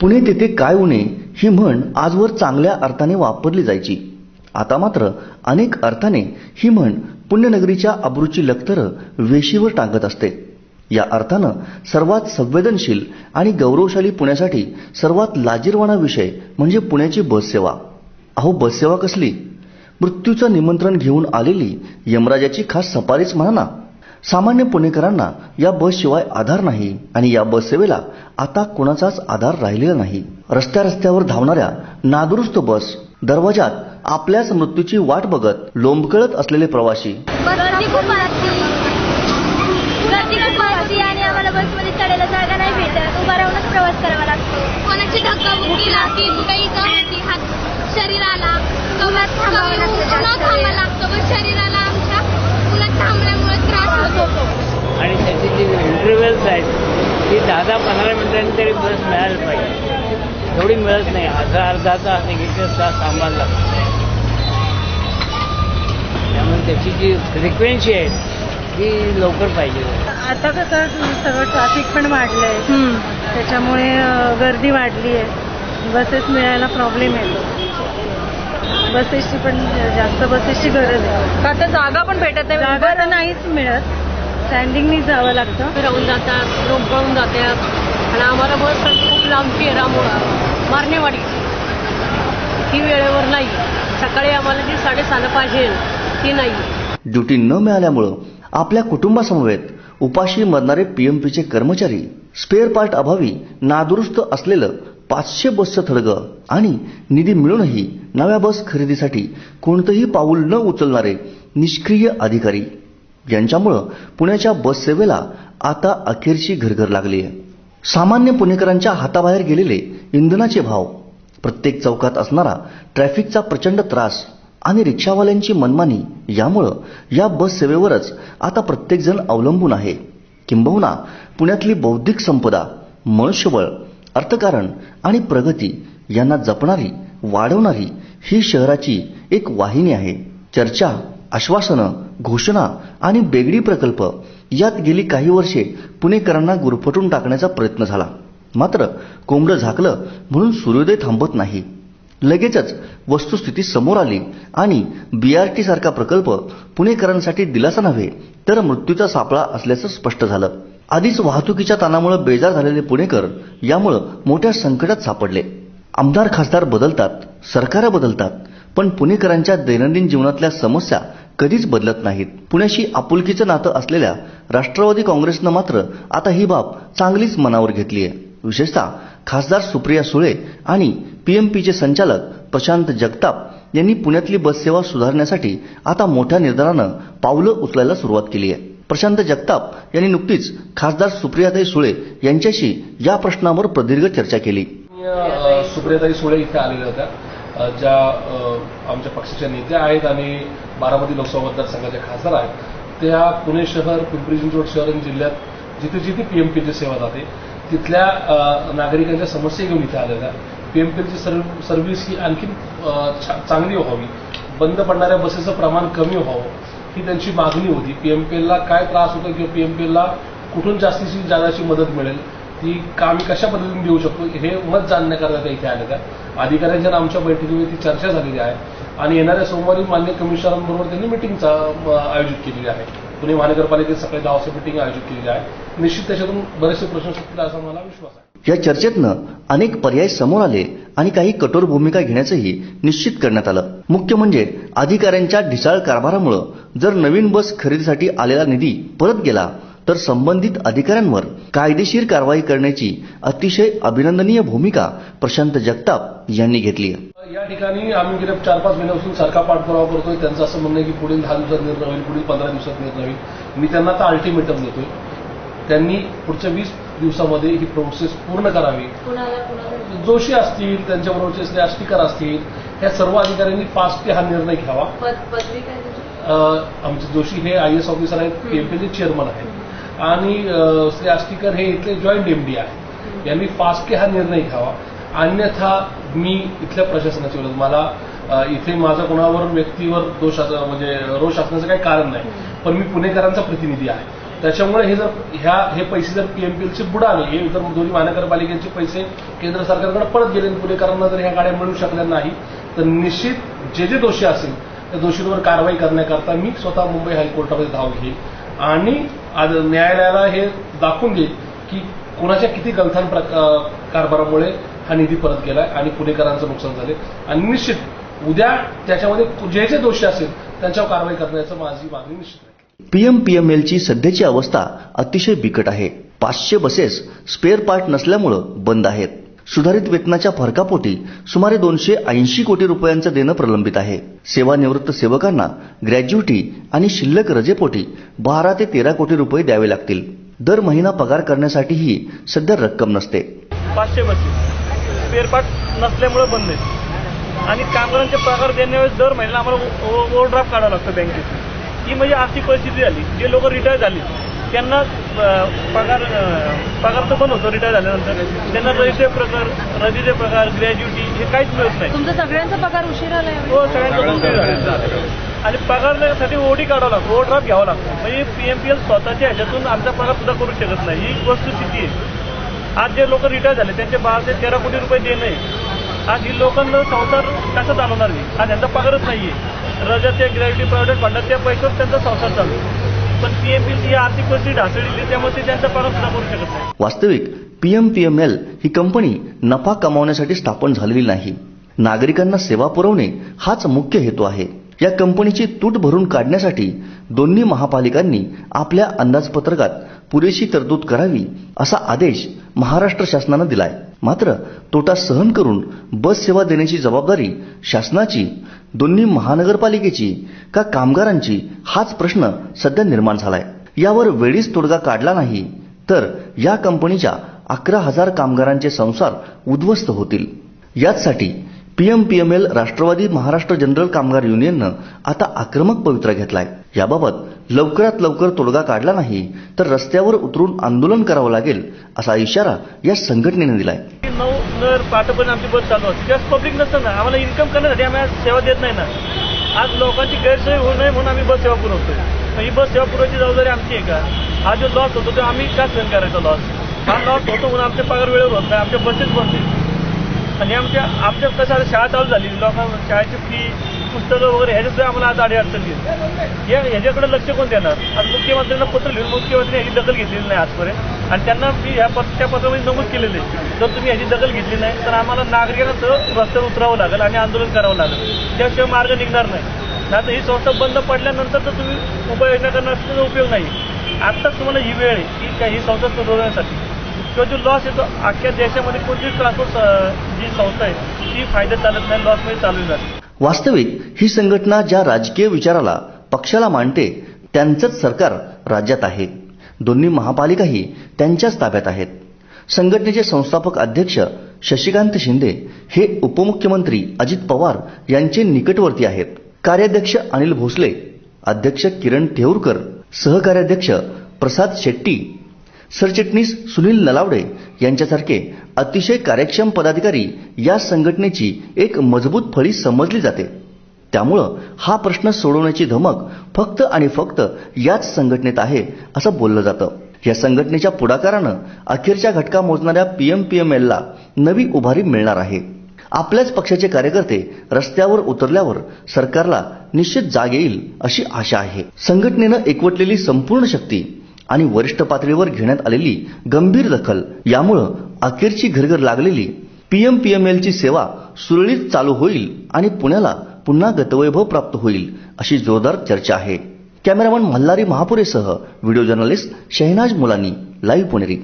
पुणे तेथे काय उणे ही म्हण आजवर चांगल्या अर्थाने वापरली जायची. आता मात्र अनेक अर्थाने ही म्हण पुण्यनगरीच्या अब्रूची लखतरं वेशीवर टांगत असते. या अर्थानं सर्वात संवेदनशील आणि गौरवशाली पुण्यासाठी सर्वात लाजीरवाणा विषय म्हणजे पुण्याची बससेवा. अहो बससेवा कसली? मृत्यूचं निमंत्रण घेऊन आलेली यमराजाची खास सफारीच म्हणा ना. सामान्य पुणेकरांना या बसशिवाय आधार नाही आणि या बससेवेला आता कोणाचाच आधार राहिलेला नाही. रस्त्या रस्त्यावर धावणाऱ्या नादुरुस्त बस दरवाजात आपल्याच मृत्यूची वाट बघत लोंबकळत असलेले प्रवासी. गर्दी खूप असते गर्दी खूप असते आणि आम्हाला बसमध्ये चढायला जागा नाही भेटत उभा राहूनच प्रवास करावा लागतो कोणाची धक्काबुक्की लागते काही होती हात शरीराला उन्हात थांबावं लागतं जास्त थांबावं लागतं पण शरीराला आमच्या उन्हात थांबल्यामुळे त्रास होतो आणि त्याची जी इंटरव्हल्स आहेत ती दहा दहा पंधरा मिनिटांनी तरी बस मिळायला पाहिजे. एवढी मिळत नाही. अर्धा अर्धा तास एक एक तास थांबायला लागतो. त्यामुळे त्याची जी फ्रिक्वेन्सी आहे ती लवकर पाहिजे. आता कसं सगळं ट्रॅफिक पण वाढलंय. त्याच्यामुळे अ, गर्दी वाढली आहे. बसेस मिळायला प्रॉब्लेम येतो. बसेसची पण जास्त बसेसची गरज आहे. का? तर जागा पण भेटत नाही. जागा तर नाहीच मिळत. स्टँडिंगनी जावं लागतं. राहून जातात रोपळून जातात आणि आम्हाला बस खूप लांबची आहे रामोळा मारणेवाडी ती वेळेवर नाही. सकाळी आम्हाला जी साडेसहाला पाहिजे ती नाही. ड्युटी न मिळाल्यामुळं आपल्या कुटुंबासमवेत उपाशी मरणारे पीएमपीचे कर्मचारी स्पेअर पार्ट अभावी नादुरुस्त असलेलं पाचशे बसचं थडगं आणि निधी मिळूनही नव्या बस खरेदीसाठी कोणतंही पाऊल न उचलणारे निष्क्रिय अधिकारी. यांच्यामुळं पुण्याच्या बससेवेला आता अखेरची घरघर लागली आहे सामान्य पुणेकरांच्या हाताबाहेर गेलेले इंधनाचे भाव प्रत्येक चौकात असणारा ट्रॅफिकचा प्रचंड त्रास आणि रिक्षावाल्यांची मनमानी यामुळं या बससेवेवरच आता प्रत्येकजण अवलंबून आहे. किंबहुना पुण्यातली बौद्धिक संपदा मनुष्यबळ अर्थकारण आणि प्रगती यांना जपणारी वाढवणारी ही शहराची एक वाहिनी आहे. चर्चा आश्वासनं घोषणा आणि बेगडी प्रकल्प यात गेली काही वर्षे पुणेकरांना गुरफटून टाकण्याचा प्रयत्न झाला. मात्र कोंबडं झाकलं म्हणून सूर्योदय थांबत नाही. लगेचच वस्तुस्थिती समोर आली आणि बीआरटी सारखा प्रकल्प पुणेकरांसाठी दिलासा नव्हे तर मृत्यूचा सापळा असल्याचं स्पष्ट झालं. आधीच वाहतुकीच्या ताणामुळे बेजार झालेले पुणेकर यामुळं मोठ्या संकटात सापडले. आमदार खासदार बदलतात सरकार बदलतात पण पुणेकरांच्या दैनंदिन जीवनातल्या समस्या कधीच बदलत नाहीत. पुण्याशी आपुलकीचं नातं असलेल्या राष्ट्रवादी काँग्रेसनं मात्र आता ही बाब चांगलीच मनावर घेतली आहे. विशेषतः खासदार सुप्रिया सुळे आणि पीएमपीचे संचालक प्रशांत जगताप यांनी पुण्यातली बससेवा सुधारण्यासाठी आता मोठ्या निर्धारानं पावलं उचलायला सुरुवात केली आहे. प्रशांत जगताप यांनी नुकतीच खासदार सुप्रियाताई सुळे यांच्याशी या प्रश्नावर प्रदीर्घ चर्चा केली. सुप्रियाताई सुळे इथे आलेल्या होत्या. ज्या आमच्या पक्षाच्या नेत्या आहेत आणि बारामती लोकसभा मतदारसंघाच्या खासदार आहेत त्या पुणे शहर पिंपरी चिंचवड शहर आणि जिल्ह्यात जिथे जिथे पीएमपीची सेवा जाते तिथल्या नागरिकांच्या समस्या घेऊन इथे आलेल्या पीएमपीची सर्व्हिस ही आणखी चांगली व्हावी. बंद पडणाऱ्या बसेसचं प्रमाण कमी व्हावं ही त्यांची मागणी होती. पीएमपीएलला काय त्रास होतो किंवा पीएमपीएलला कुठून जास्तीची जादाची मदत मिळेल ती का आम्ही कशा पद्धतीने देऊ शकतो हे मत जाणण्याकरता इथे आलं त्या अधिकाऱ्यांच्या आमच्या बैठकीमध्ये ती चर्चा झालेली आहे. आणि येणाऱ्या सोमवारी मान्य कमिशनरांबरोबर त्यांनी मिटिंगचा आयोजित केलेली आहे. पुणे महानगरपालिकेत सकाळी दहा वाजता मिटिंग आयोजित केलेली आहे. निश्चित त्याच्यातून बरेचसे प्रश्न सुटतील असा मला विश्वास आहे. या चर्चेतनं अनेक पर्याय समोर आले आणि काही कठोर भूमिका घेण्याचंही निश्चित करण्यात आलं. मुख्य म्हणजे अधिकाऱ्यांच्या ढिसाळ कारभारामुळं जर नवीन बस खरेदीसाठी आलेला निधी परत गेला तर संबंधित अधिकाऱ्यांवर कायदेशीर कारवाई करण्याची अतिशय अभिनंदनीय भूमिका प्रशांत जगताप यांनी घेतली आहे. या ठिकाणी आम्ही गेल्या चार पाच महिन्यापासून सारखा पाठपुरावा करतोय. त्यांचं असं म्हणणं आहे की पुढील दहा दिवसात निर्णय होईल पुढील पंधरा दिवसात निर्णय होईल. मी त्यांना आता अल्टिमेटम देतोय. त्यांनी पुढच्या वीस दिवसामध्ये ही प्रोसेस पूर्ण करावी. कुणाला कुणाला? जोशी असतील त्यांच्याबरोबरचे असले आष्टीकर असतील या सर्व अधिकाऱ्यांनी फास्ट हा निर्णय घ्यावा. आमचे जोशी हे आय एस ऑफिसर आहेत पीएमपीचे चेअरमन आहेत. आणि श्री आष्टीकर हे इथले जॉईंट एमडी आहेत. यांनी फास्टके हा निर्णय घ्यावा. अन्यथा मी इथल्या प्रशासनाची बोलत मला इथे माझा कोणावर व्यक्तीवर दोष म्हणजे रोष असण्याचं काही कारण नाही. पण मी पुणेकरांचा प्रतिनिधी आहे. त्याच्यामुळे हे जर ह्या हे पैसे जर पीएमपीएलचे बुडाले हे जर दोन्ही महानगरपालिकेचे पैसे केंद्र सरकारकडे परत गेले पुणेकरांना जर ह्या गाड्या मिळू शकल्या नाही तर निश्चित जे जे दोषी असेल त्या दोषींवर कारवाई करण्याकरता मी स्वतः मुंबई हायकोर्टामध्ये धाव घेईल. आणि आज न्यायालयाला हे दाखवून देईल की कोणाच्या किती गलथान कारभारामुळे हा निधी परत गेलाय आणि पुणेकरांचं नुकसान झाले आणि निश्चित उद्या त्याच्यामध्ये जे जे दोषी असेल त्यांच्यावर कारवाई करण्याचं माझी मागणी निश्चित आहे. पीएमपीएमएलची सध्याची अवस्था अतिशय बिकट आहे. पाचशे बसेस स्पेअर पार्ट नसल्यामुळं बंद आहेत. सुधारित वेतनाच्या फरकापोटी सुमारे दोनशे ऐंशी कोटी रुपयांचं देणं प्रलंबित आहे. सेवानिवृत्त सेवकांना ग्रॅज्युटी आणि शिल्लक रजेपोटी बारा ते तेरा कोटी रुपये द्यावे लागतील. दर महिना पगार करण्यासाठीही सध्या रक्कम नसते. पाचशे बसेस स्पेअर नसल्यामुळे बंद आणि कामगारांचे पगार देण्यावेळेस दर महिन्याला आम्हाला ओव्हरड्राफ्ट काढावं लागतं बँकेत. ही म्हणजे आर्थिक परिस्थिती झाली. जे लोक रिटायर झाले त्यांना पगार पगार तर बंद होतो रिटायर झाल्यानंतर. त्यांना रजिस्ट्रे प्रकार रजिस्ट्रे प्रकार ग्रॅज्युटी हे काहीच मिळत नाही. तुमचा सगळ्यांचा पगार उशिरा आलाय. हो सगळ्यांचं बंद झालं आणि पगारसाठी ओडी काढावा लागतो ओव्हरड्राफ्ट घ्यावा लागतो. म्हणजे पीएमपीएल स्वतःच्या ह्याच्यातून आमचा पगार सुद्धा करू शकत नाही. ही वस्तुस्थिती आहे? आज जे लोक रिटायर झाले त्यांचे बारा ते तेरा कोटी रुपये देणे. आज ही लोकांना संसार कसा चालवणार नाही आज त्यांचा पगारच नाहीये. रजाचे ग्रॅज्युटी प्रायव्हेट फंडात त्या पैशावर त्यांचा संसार चालू. पण पीएमपीएल ही आर्थिक परिस्थिती ढासळली त्यामुळे ते त्यांचा परत सुद्धा करू शकत नाही. वास्तविक पीएमपीएमएल ही कंपनी नफा कमावण्यासाठी स्थापन झालेली नाही. नागरिकांना सेवा पुरवणे हाच मुख्य हेतू आहे. या कंपनीची तूट भरून काढण्यासाठी दोन्ही महापालिकांनी आपल्या अंदाजपत्रकात पुरेशी तरतूद करावी असा आदेश महाराष्ट्र शासनानं दिलाय. मात्र तोटा सहन करून बस सेवा देण्याची जबाबदारी शासनाची दोन्ही महानगरपालिकेची का कामगारांची हाच प्रश्न सध्या निर्माण झालाय. यावर वेळीच तोडगा काढला नाही तर या कंपनीच्या अकरा हजार कामगारांचे संसार उद्ध्वस्त होतील. याचसाठी पीएमपीएमएल राष्ट्रवादी महाराष्ट्र जनरल कामगार युनियननं आता आक्रमक पवित्रा घेतलाय. याबाबत लवकरात लवकर तोडगा काढला नाही तर रस्त्यावर उतरून आंदोलन करावं लागेल असा इशारा या संघटनेनं दिलाय. नऊ नर पाठपर्यंत आमची बस चालू असते त्यास पब्लिक नसतं ना. आम्हाला इन्कम करण्यासाठी आम्ही आज सेवा देत नाही ना. आज लोकांची गैरसोय होऊ नये म्हणून आम्ही बस सेवा पुरवतोय. ही बस सेवा पुरवायची जबाबदारी आमची आहे का? हा जो लॉस होतो तो आम्ही का सहन करायचा लॉस हा लॉस होतो म्हणून आमचे पगार वेळेवर होत नाही आमच्या बसेस बंद आणि आमच्या आमच्या कसं शाळा चालू झाली. लोकांना शाळेची फी पुस्तकं वगैरे ह्याच्यात आम्हाला आज आडी अडचण येईल या ह्याच्याकडे लक्ष कोण देणार? आज मुख्यमंत्र्यांना पत्र लिहून मुख्यमंत्री ह्याची दखल घेतलेली नाही आजपर्यंत. आणि त्यांना मी ह्या पत्र त्या पत्रामध्ये नमूद केलेले आहे. जर तुम्ही ह्याची दखल घेतली नाही तर आम्हाला नागरिकांना सहज रस्त्यावर उतरावं लागेल आणि आंदोलन करावं लागेल. त्याशिवाय मार्ग निघणार नाही. आता ही संस्था बंद पडल्यानंतर तर तुम्ही उपाययोजना करण्याचा उपयोग नाही. आत्ताच तुम्हाला ही वेळ आहे की काही ही संस्था सुधारण्यासाठी किंवा जो लॉस येतो अख्ख्या देशामध्ये कोणती ट्रान्सपोर्ट जी संस्था आहे ती फायद्यात चालत नाही लॉसमध्ये चालू जाते वास्तविक ही संघटना ज्या राजकीय विचाराला पक्षाला मांडते त्यांचंच सरकार राज्यात आहे. दोन्ही महापालिकाही त्यांच्याच ताब्यात आहेत. संघटनेचे संस्थापक अध्यक्ष शशिकांत शिंदे हे उपमुख्यमंत्री अजित पवार यांचे निकटवर्ती आहेत. कार्याध्यक्ष अनिल भोसले अध्यक्ष किरण थेऊरकर सहकार्याध्यक्ष प्रसाद शेट्टी सरचिटणीस सुनील नलावडे यांच्यासारखे अतिशय कार्यक्षम पदाधिकारी या संघटनेची एक मजबूत फळी समजली जाते. त्यामुळं हा प्रश्न सोडवण्याची धमक फक्त आणि फक्त याच संघटनेत आहे असं बोललं जातं. या संघटनेच्या पुढाकारानं अखेरच्या घटका मोजणाऱ्या पीएमपीएमएलला नवी उभारी मिळणार आहे. आपल्याच पक्षाचे कार्यकर्ते रस्त्यावर उतरल्यावर सरकारला निश्चित जाग येईल अशी आशा आहे. संघटनेनं एकवटलेली संपूर्ण शक्ती आणि वरिष्ठ पातळीवर घेण्यात आलेली गंभीर दखल यामुळं अखेरची घरघर लागलेली पीएमपीएमएलची सेवा सुरळीत चालू होईल आणि पुण्याला पुन्हा गतवैभव प्राप्त होईल अशी जोरदार चर्चा आहे. Cameraman Malhari महापुरेसह video journalist Shahnaz Mulani live Puneri.